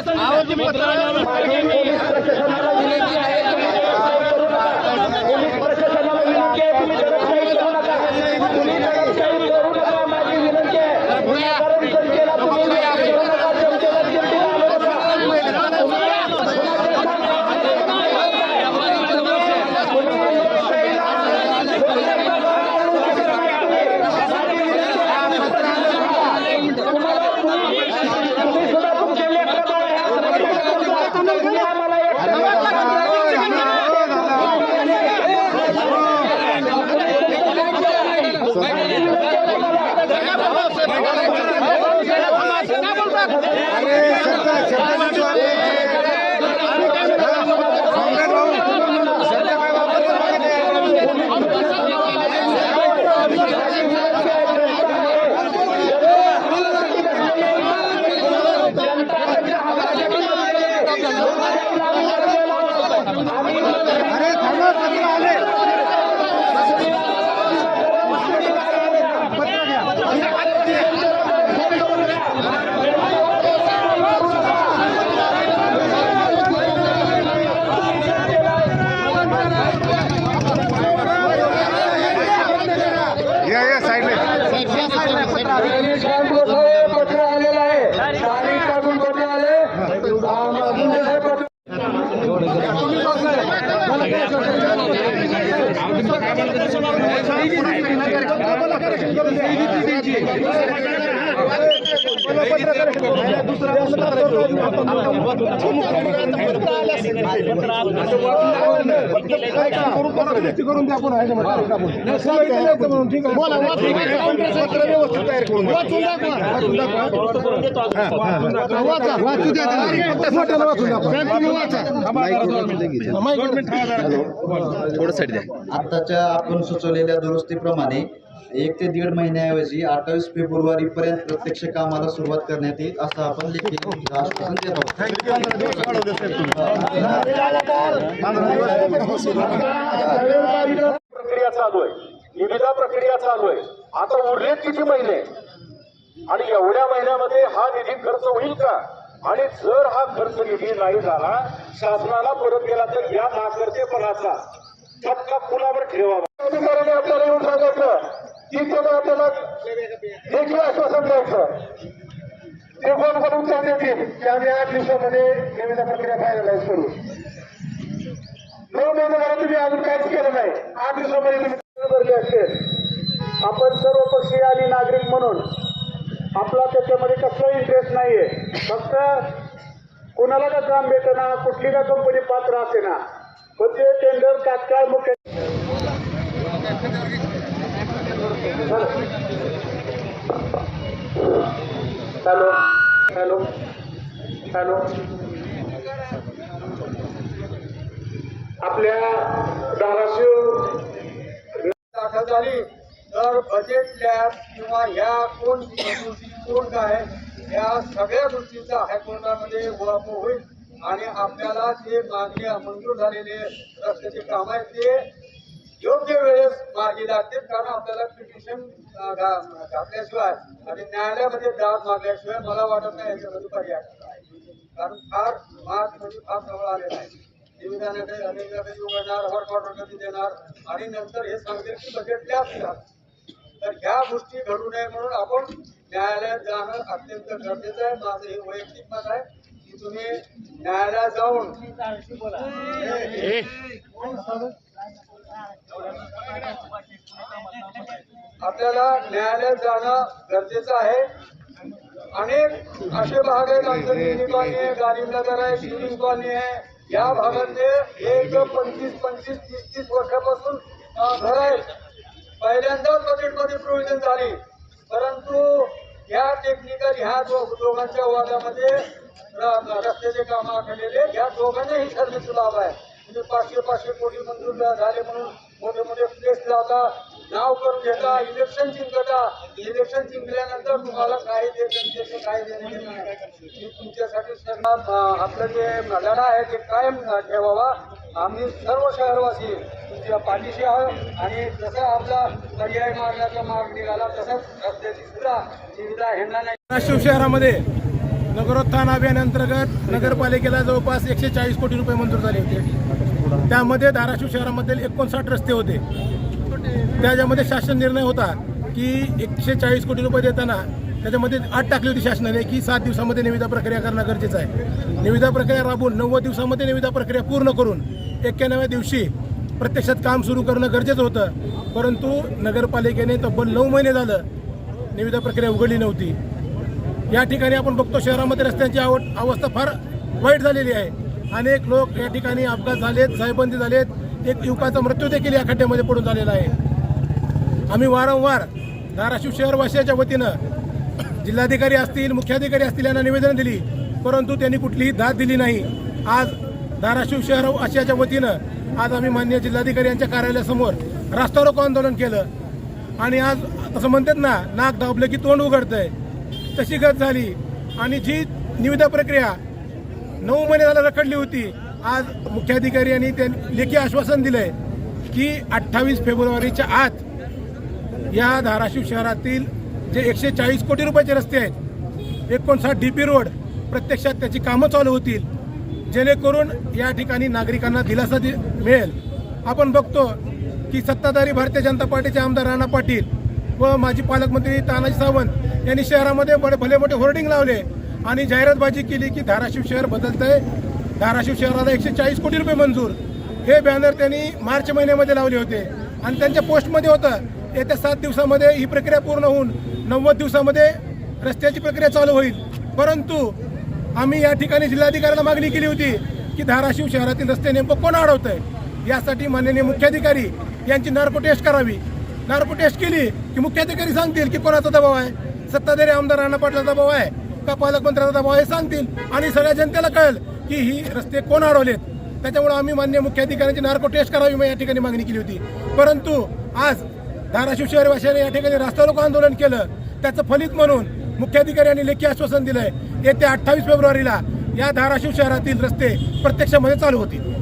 Police प्रशासनाला विनंती आहे तुम्ही दडपशाही करू नका पोलीस प्रशासनाला विनंती आहे तुम्ही दडपशाही करू नका तुम्ही दडपशाही करू नका माझी विनंती आहे कारण जनतेला तुम्ही निराश करू नका जनतेला चिमटीला आणू तुम्ही सुद्धा तुमचे लेकरं बाळं ह्या तुम्ही आम्हाला या या साईडला गणेश कांत गोसावे पत्र आलेलं आहे तारीख काढून पत्र आले अजून जे पत्र करून द्या आपण आहे म्हणून ठीक आहे बोला पत्र व्यवस्थित तयार करून वाचा द्या. आताच्या आपण सुचवलेल्या दुरुस्तीप्रमाणे एक ते दीड महिन्याऐवजी अठ्ठावीस फेब्रुवारी पर्यंत प्रत्यक्ष कामाला सुरुवात करण्यात येईल असं आपण लेखी आश्वासन देत आहोत. प्रक्रिया चालू आहे. निविदा प्रक्रिया चालू आहे. आता उरलेत किती महिने? आणि एवढ्या महिन्यामध्ये हा निधी खर्च होईल का? आणि जर हा खर्च निधी नाही झाला शासनाला परत गेला तर या नाकर्तेपणाचा फटका पुलावर ठेवावा अधिकाऱ्याने आपल्याला येऊन सांगायचं की त्याला आपल्याला देखील आश्वासन द्यायचं. ते कोण कोण उत्तर देतील की आम्ही आठ दिवसामध्ये निविदा प्रक्रिया फायनलाइज करू नऊ महिने झाला तुम्ही अजून काहीच केलं नाही. आठ दिवसामध्ये तुम्ही भरले असेल आपण सर्व पक्षीय आणि नागरिक म्हणून आपला त्याच्यामध्ये कसलाही इंटरेस्ट नाहीये. फक्त कोणाला का काम भेटना कुठली का कंपनी पात्र असे ना पण ते टेंडर तात्काळ मुख्य हॅलो हॅलो हॅलो. आपल्या धाराशिव दाखल झाली. तर बजेट लॅब किंवा ह्या कोण कोण काय या सगळ्या गोष्टींचा हायकोर्टामध्ये वापर होईल. आणि आपल्याला जे मागणी मंजूर झालेले रस्त्याचे काम आहे ते योग्य वेळेस मार्गी लागतील कारण आपल्याला पिटिशन घातल्याशिवाय आणि न्यायालयामध्ये दाद मागल्याशिवाय मला वाटत नाही याच्यामध्ये पर्याय आहे कारण फार मार्च म्हणजे फार जवळ आलेला आहे. निविदाने काही अनेक कधी उघडणार हॉट वॉटर कधी देणार आणि नंतर हे सांगतील की बजेट द्या तर ह्या गोष्टी घडू नये म्हणून आपण न्यायालयात जाणं अत्यंत गरजेचं आहे. माझं हे वैयक्तिक मत आहे की तुम्ही न्यायालयात जाऊन आपल्याला न्यायालयात जाणं गरजेचं आहे. अनेक असे भाग आहेत आमचं दिल्ली कॉलनी आहे गालिमनगर आहे शिवलिंग कॉलनी आहे. या भागातले एक पंचवीस पंचवीस तीस तीस वर्षापासून घर आहेत. पहिल्यांदाच बजेटमध्ये प्रोव्हिजन झाली. परंतु या टेक्निकल ह्या दो दोघांच्या वादामध्ये र- रस्त्याचे काम आखलेले या दोघांनाही ठरण्याचा लाभ आहे. म्हणजे पाचशे पाचशे कोटी मंजूर झाले म्हणून मोठे मोठे प्लेस लावता. नाव करून घेता इलेक्शन जिंकता. इलेक्शन जिंकल्यानंतर तुम्हाला काही ते काय काही देणे मी तुमच्यासाठी आपलं जे लढा आहे ते कायम ठेवावा. आम्ही सर्व शहरवासी तुमच्या पाठीशी आहोत. आणि जसं आपला पर्याय मारण्याचा मार्ग निघाला तसंच रस्त्याची सुद्धा सुविधा ह्यांना नाही. नाशिक शहरामध्ये नगरोत्थान अभियानांतर्गत नगरपालिकेला जवळपास एकशे चाळीस कोटी रुपये मंजूर झाले होते. त्यामध्ये धाराशिव शहरामध्ये एकोणसाठ रस्ते होते. त्याच्यामध्ये शासन निर्णय होता की एकशे चाळीस कोटी रुपये देताना त्याच्यामध्ये आठ टाकली होती शासनाने की सात दिवसामध्ये निविदा प्रक्रिया करणं गरजेचं आहे. निविदा प्रक्रिया राबवून नव्वद दिवसामध्ये निविदा प्रक्रिया पूर्ण करून एक्क्याण्णव्या दिवशी प्रत्यक्षात काम सुरू करणं गरजेचं होतं. परंतु नगरपालिकेने तब्बल नऊ महिने झालं निविदा प्रक्रिया उघडली नव्हती. या ठिकाणी आपण बघतो शहरामध्ये रस्त्यांची आवड अवस्था फार वाईट झालेली आहे. अनेक लोक या ठिकाणी अपघात झालेत साहेबंदी झालेत. एक युवकाचा मृत्यू देखील या खड्ड्यामध्ये पडून झालेला आहे. आम्ही वारंवार धाराशिव शहरवासियाच्या वतीनं जिल्हाधिकारी असतील मुख्याधिकारी असतील यांना निवेदन दिली परंतु त्यांनी कुठलीही दाद दिली नाही. आज धाराशिव शहर आशियाच्या वतीनं आज आम्ही मान्य जिल्हाधिकारी यांच्या कार्यालयासमोर रास्ता रोको आंदोलन केलं. आणि आज तसं म्हणतात ना नाक दाबलं की तोंड उघडतंय. तशी गत झाली. आणि जी निविदा प्रक्रिया नऊ महिने झाला रखडली होती. आज मुख्याधिकारी यांनी त्यांनी लेखी आश्वासन दिलंय की अठ्ठावीस फेब्रुवारीच्या आत या धाराशिव शहरातील जे एकशे चाळीस कोटी रुपयाचे रस्ते आहेत एकोणसाठ डी पी रोड प्रत्यक्षात त्याची कामं चालू होतील. जेणेकरून या ठिकाणी नागरिकांना दिलासा दि मिळेल. आपण बघतो की सत्ताधारी भारतीय जनता पार्टीचे आमदार राणा पाटील व माजी पालकमंत्री तानाजी सावंत यांनी शहरामध्ये बडे भले मोठे होर्डिंग लावले. आणि जाहिरातबाजी केली की धाराशिव शहर बदलतंय. धाराशिव शहराला एकशे चाळीस कोटी रुपये मंजूर. हे बॅनर त्यांनी मार्च महिन्यामध्ये लावले होते. आणि त्यांच्या पोस्टमध्ये होतं येत्या सात दिवसामध्ये ही प्रक्रिया पूर्ण होऊन नव्वद दिवसामध्ये रस्त्याची प्रक्रिया चालू होईल. परंतु आम्ही या ठिकाणी जिल्हाधिकाऱ्याला मागणी केली होती की धाराशिव शहरातील रस्ते नेमकं कोण अडवतंय? यासाठी माननीय मुख्याधिकारी यांची नार्को टेस्ट करावी. नार्को टेस्ट केली की मुख्याधिकारी सांगतील की कोणाचा दबाव आहे? सत्ताधारी आमदार राणा पाटलाचा दबाव आहे. का पालकमंत्र्याचा दबाव हे सांगतील. आणि सगळ्या जनतेला कळेल की ही रस्ते कोण अडवलेत. त्याच्यामुळे आम्ही मान्य मुख्याधिकाऱ्यांची नार्को टेस्ट करावी मी या ठिकाणी मागणी केली होती. परंतु आज धाराशिव शहरवासियांनी या ठिकाणी रास्ता रोको आंदोलन केलं. त्याचं फलित म्हणून मुख्याधिकारी यांनी लेखी आश्वासन दिलंय. येत्या अठ्ठावीस फेब्रुवारीला या धाराशिव शहरातील रस्ते प्रत्यक्षामध्ये चालू होतील.